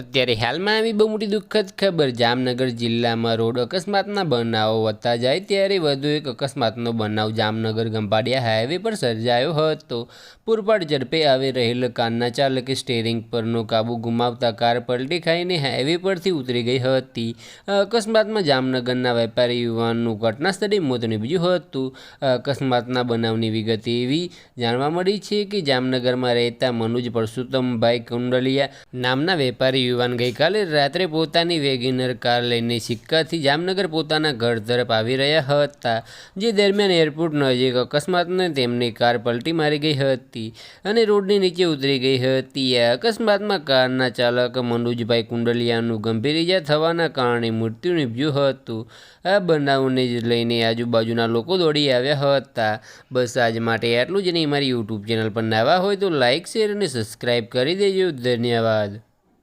અત્યારે હાલમાં આવી બહુ મોટી દુઃખદ ખબર. જામનગર જિલ્લામાં રોડ અકસ્માતના બનાવો વધતા જાય ત્યારે વધુ એક અકસ્માતનો બનાવ જામનગર ગંભાડિયા હાઈવે પર સર્જાયો હતો. પૂરપાટ ઝડપે આવી રહેલ કારના ચાલકે સ્ટેરિંગ પરનો કાબુ ગુમાવતા કાર પલટી ખાઈને હાઈવે પરથી ઉતરી ગઈ હતી. અકસ્માતમાં જામનગરના વેપારી યુવાનનું ઘટનાસ્થળે મોત નીપજ્યું હતું. અકસ્માતના બનાવની વિગત એવી જાણવા મળી છે કે જામનગરમાં રહેતા મનુજ પરસોત્તમભાઈ કુંડલિયા નામના વેપારી યુવાન ગઈકાલે રાત્રે પોતાની વેગીનર કાર લઈને સિક્કાથી જામનગર પોતાના ઘર તરફ આવી રહ્યા હતા, જે દરમિયાન એરપોર્ટ નજીક અકસ્માતને તેમની કાર પલટી મારી ગઈ હતી અને રોડની નીચે ઉતરી ગઈ હતી. આ અકસ્માતમાં કારના ચાલક મનોજભાઈ કુંડલિયાનું ગંભીર ઇજા થવાના કારણે મૃત્યુ નીપજ્યું હતું. આ બનાવને જ લઈને આજુબાજુના લોકો દોડી આવ્યા હતા. બસ આજ માટે આટલું જ નહીં મારી યુટ્યુબ ચેનલ પર નવા હોય તો લાઇક શેર અને સબસ્ક્રાઈબ કરી દેજો. ધન્યવાદ.